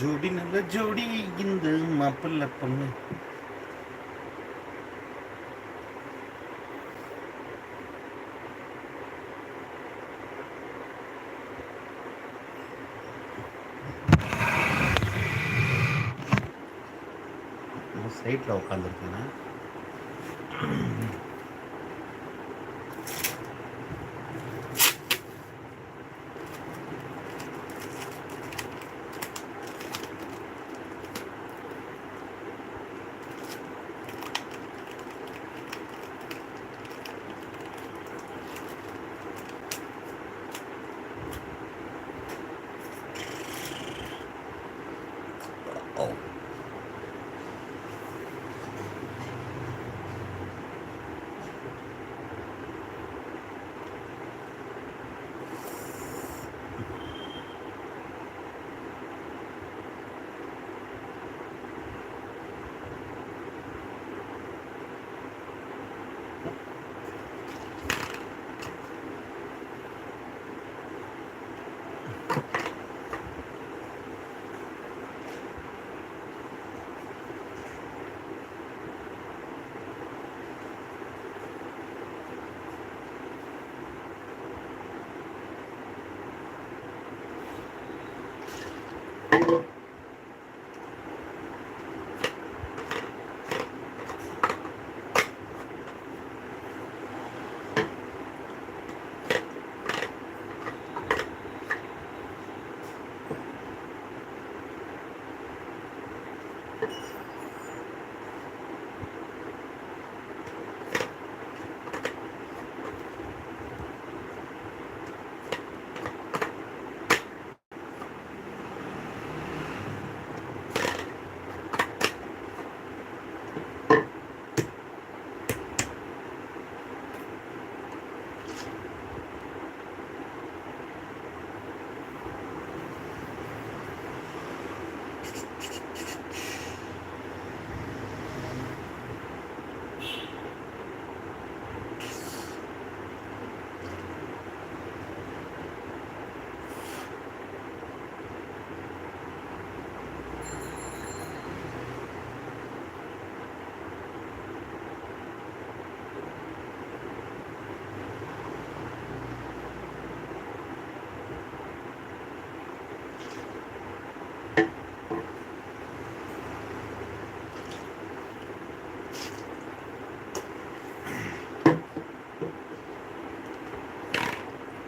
ஜோடி நல்ல ஜோடி. இந்த மாப்பிள்ள பொண்ணு. சைட்டில் உட்காந்துருக்கேன்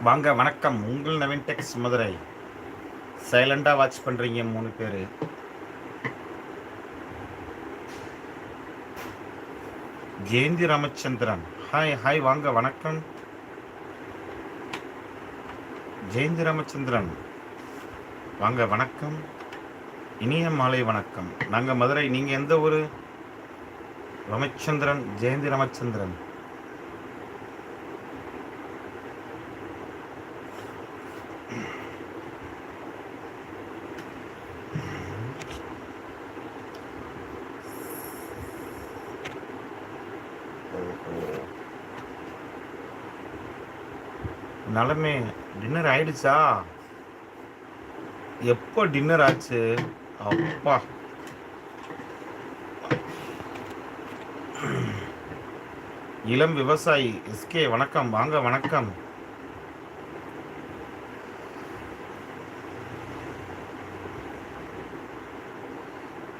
வாங்க வணக்கம். உங்கள் நவீன் டெக்ஸ் மதுரை. சைலண்டாக வாட்ச் பண்ணுறீங்க மூணு பேர். ஜெயந்தி ராமச்சந்திரன். ஹாய் ஹாய் வாங்க வணக்கம். ஜெயந்தி ராமச்சந்திரன். வாங்க வணக்கம். இனிய மாலை வணக்கம். நாங்கள் மதுரை நீங்கள் எந்த ஊர்? ரமச்சந்திரன் ஜெயந்தி ராமச்சந்திரன். நலமே டின்னர் ஆயிடுச்சா? எப்போ டின்னர் ஆச்சு? அப்பா. இளம் விவசாயி எஸ்கே வணக்கம் வாங்க வணக்கம்.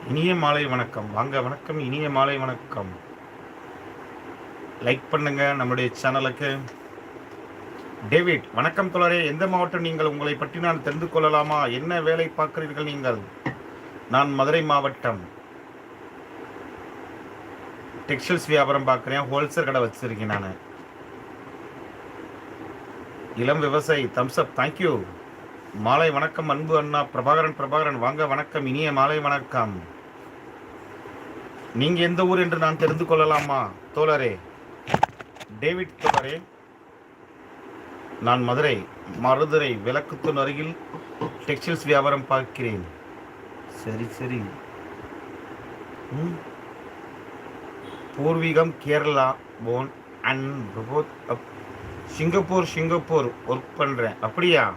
இனிய மாலை வணக்கம். வாங்க வணக்கம். இனிய மாலை வணக்கம். லைக் பண்ணுங்க நம்முடைய சேனலுக்கு டேவிட் வணக்கம் தொடரே எந்த மாவட்டம் நீங்கள்? உங்களை பற்றி நான் தெரிந்து கொள்ளலாமா? என்ன வேலை பார்க்கிறீர்கள் நீங்கள்? நான் மதுரை மாவட்டம். டெக்ஸ்டைல்ஸ் வியாபாரம் பார்க்குறேன். ஹோல்சேல் கடை வச்சிருக்கேன் நான். இளம் விவசாயி தம்ஸ் அப் தேங்க்யூ மாலை வணக்கம். அன்பு அண்ணா. பிரபாகரன் பிரபாகரன். வாங்க வணக்கம். இனிய மாலை வணக்கம். நீங்க எந்த ஊர் என்று நான் தெரிந்து கொள்ளலாமா? தோழரே. டேவிட் தோழரே நான் மதுரை மருதுரை விளக்குத்தின் அருகில் டெக்ஸ்டைல்ஸ் வியாபாரம் பார்க்கிறேன். சரி சரி. ம். பூர்வீகம் Kerala born and up Singapore Singapore work பண்ணுறேன் அப்படியா?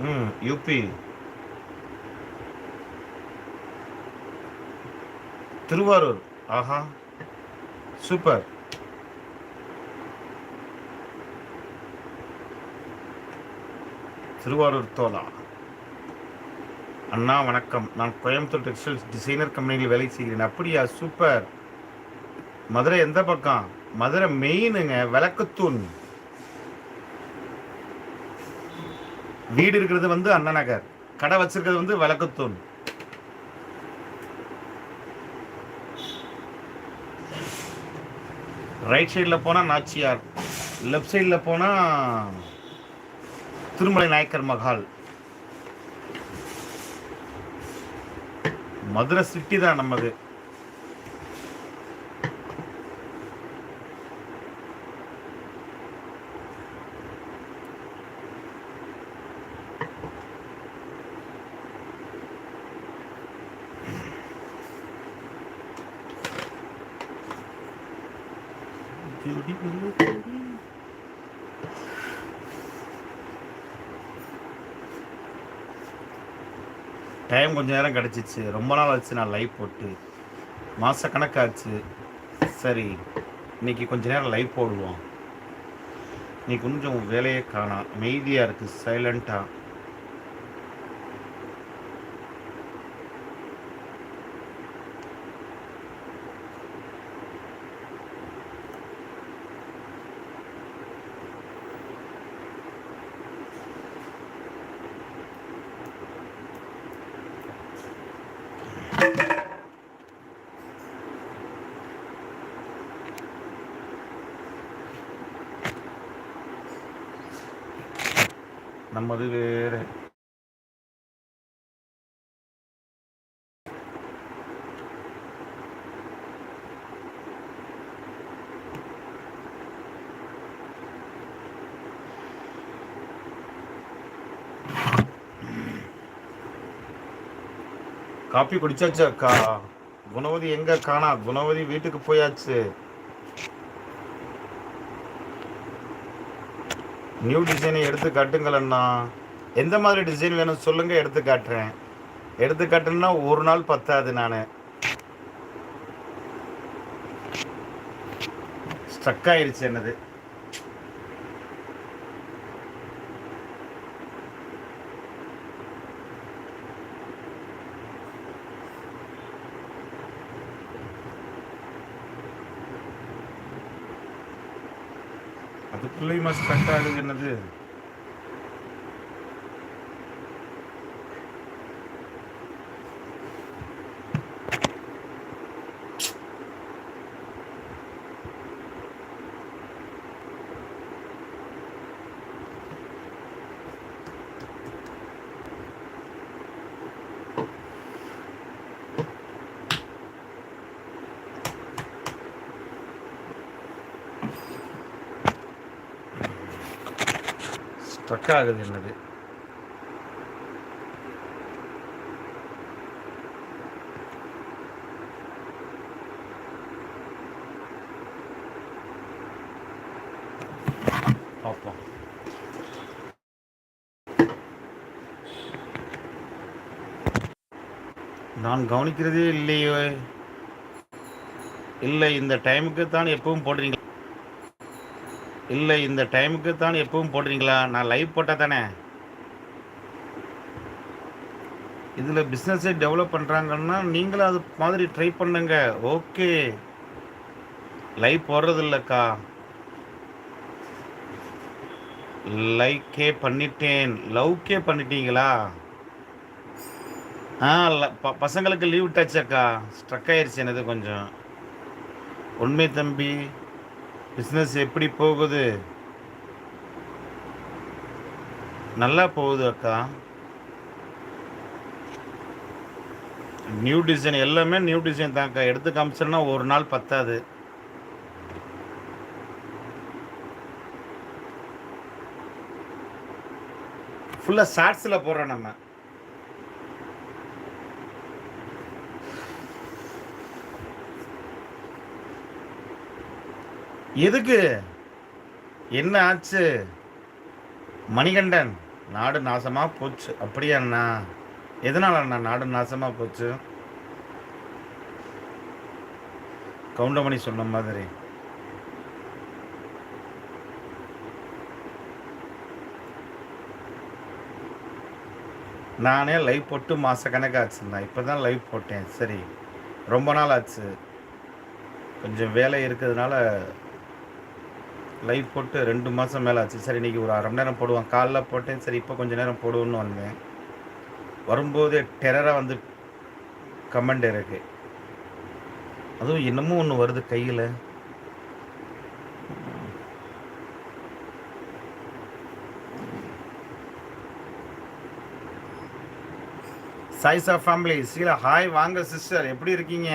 ம் யூபி திருவாரூர். ஆஹா. சூப்பர். திருவாரூர் தோலா. அண்ணா வணக்கம். நான் கோயம்புத்தூர் டெக்ஸ்டைல்ஸ் டிசைனர் கம்பெனியில் வேலை செய்கிறேன். அப்படியா? சூப்பர். மதுரை எந்த பக்கம்? மதுரை மெயினுங்க விளக்குத்தூண். வீடு இருக்கிறது வந்து அண்ணா நகர். கடை வச்சிருக்கிறது வந்து விளக்குத்தூண். ரைட் சைடில் போனால் நாச்சியார் லெஃப்ட் சைடில் போனால் திருமலை நாயக்கர் மகால் மதுரை சிட்டி தான் நமது டைம் கொஞ்ச நேரம் கிடச்சிச்சு. ரொம்ப நாள் ஆச்சு நான் லைவ் போட்டு. மாத கணக்காச்சு சரி இன்னைக்கு கொஞ்ச நேரம் லைவ் போடுவோம். இன்னைக்கு கொஞ்சம் வேலையை காணாம் அமைதியாக இருக்குது சைலண்ட்டாக நம்மது வேறு. காப்பி குடிச்சாச்சு அக்கா. குணவதி எங்க காணா? குணவதி வீட்டுக்கு போயாச்சு. நியூ டிசைனை எடுத்து காட்டுங்கள் அண்ணா. எந்த மாதிரி டிசைன் வேணும் சொல்லுங்க எடுத்து காட்டுறேன். எடுத்து காட்டுன்னா ஒரு நாள் பத்தாது நான். ஸ்ட்ரக் ஆயிடுச்சு என்னது. அதுக்குள்ளேயுமா ஸ்ட்ரக் ஆகுது என்னது ஸ்ட்ரக் ஆகுது என்னது? பார்ப்போம். நான் கவனிக்கிறதே இல்லையோ. இல்லை இந்த டைமுக்கு தான் எப்பவும் போடுறீங்க இல்லை இந்த டைமுக்கு தான் எப்பவும் போடுறீங்களா? நான் லைவ் போட்டால் தானே? இதில் பிஸ்னஸை டெவலப் பண்ணுறாங்கன்னா நீங்களும் அது மாதிரி ட்ரை பண்ணுங்க. ஓகே லைவ் போடுறது இல்லைக்கா லைக்கே பண்ணிட்டேன். லவ்க்கே பண்ணிட்டீங்களா? ஆ ப- பசங்களுக்கு லீவ் விட்டாச்சாக்கா ஸ்ட்ரக் ஆயிடுச்சு எனது கொஞ்சம். உண்மை தம்பி. பிஸ்னஸ் எப்படி போகுது? நல்லா போகுது அக்கா. நியூ டிசைன் எல்லாமே நியூ டிசைன் தான்க்கா எடுத்து காமிச்சோன்னா ஒரு நாள் பத்தாது. ஃபுல்லாக ஷார்ட்ஸில் போடுறோம் நம்ம. எதுக்கு? என்ன ஆச்சு? மணிகண்டன் நாடு நாசமாக போச்சு. அப்படியா அண்ணா? எதனால அண்ணா நாடு நாசமாக போச்சு? கவுண்டமணி சொன்ன மாதிரி. நானே லைவ் போட்டு மாத கணக்காச்சுண்ணா இப்போ தான் லைவ் போட்டேன். சரி ரொம்ப நாள் ஆச்சு. கொஞ்சம் வேலை இருக்கிறதுனால லைவ் போட்டு ரெண்டு மாதம் மேலே ஆச்சு. சரி இன்றைக்கி ஒரு அரை மணி நேரம் போடுவான். காலைல போட்டேன். சரி இப்போ கொஞ்சம் நேரம் போடுவோன்னு வந்தேன். வரும்போது டெரராக வந்து கமெண்ட் இருக்கு. அதுவும் இன்னமும் ஒன்று வருது கையில். சாய்ஸா ஃபேமிலி சீலா ஹாய் வாங்க சிஸ்டர் எப்படி இருக்கீங்க?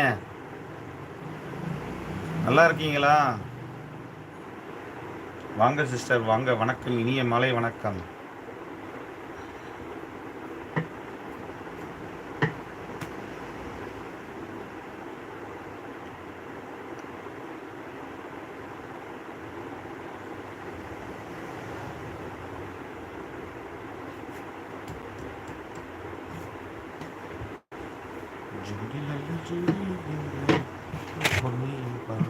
நல்லா இருக்கீங்களா? வாங்க சிஸ்டர் வாங்க. வணக்கம் இனிய மாலை வணக்கம் ஜோடி நல்ல ஜோடி பொன்னியின் பாரு.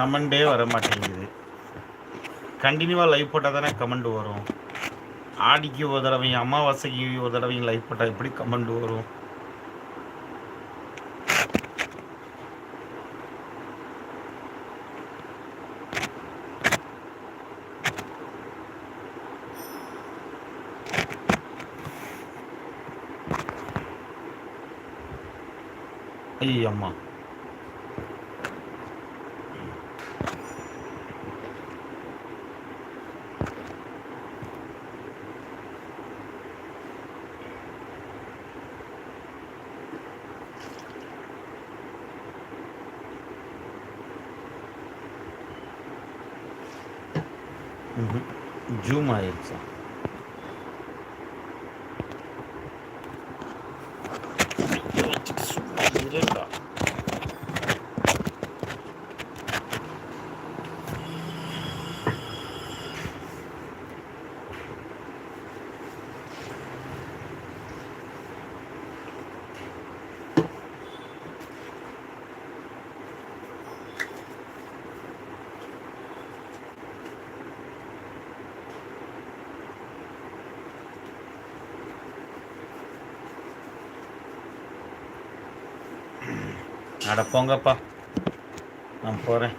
கமெண்டே வர மாட்டேங்குது கண்டினியூவாக லைவ் போட்டால் தானே கமெண்ட் வரும். ஆடிக்கு ஒரு தடவையும் அமாவாசைக்கு ஒரு தடவையும் லைவ் போட்டால் எப்படி கமெண்ட் வரும்? ஐயம்மா हम्म. जुमायलचा அட போங்கப்பா நான் போகிறேன்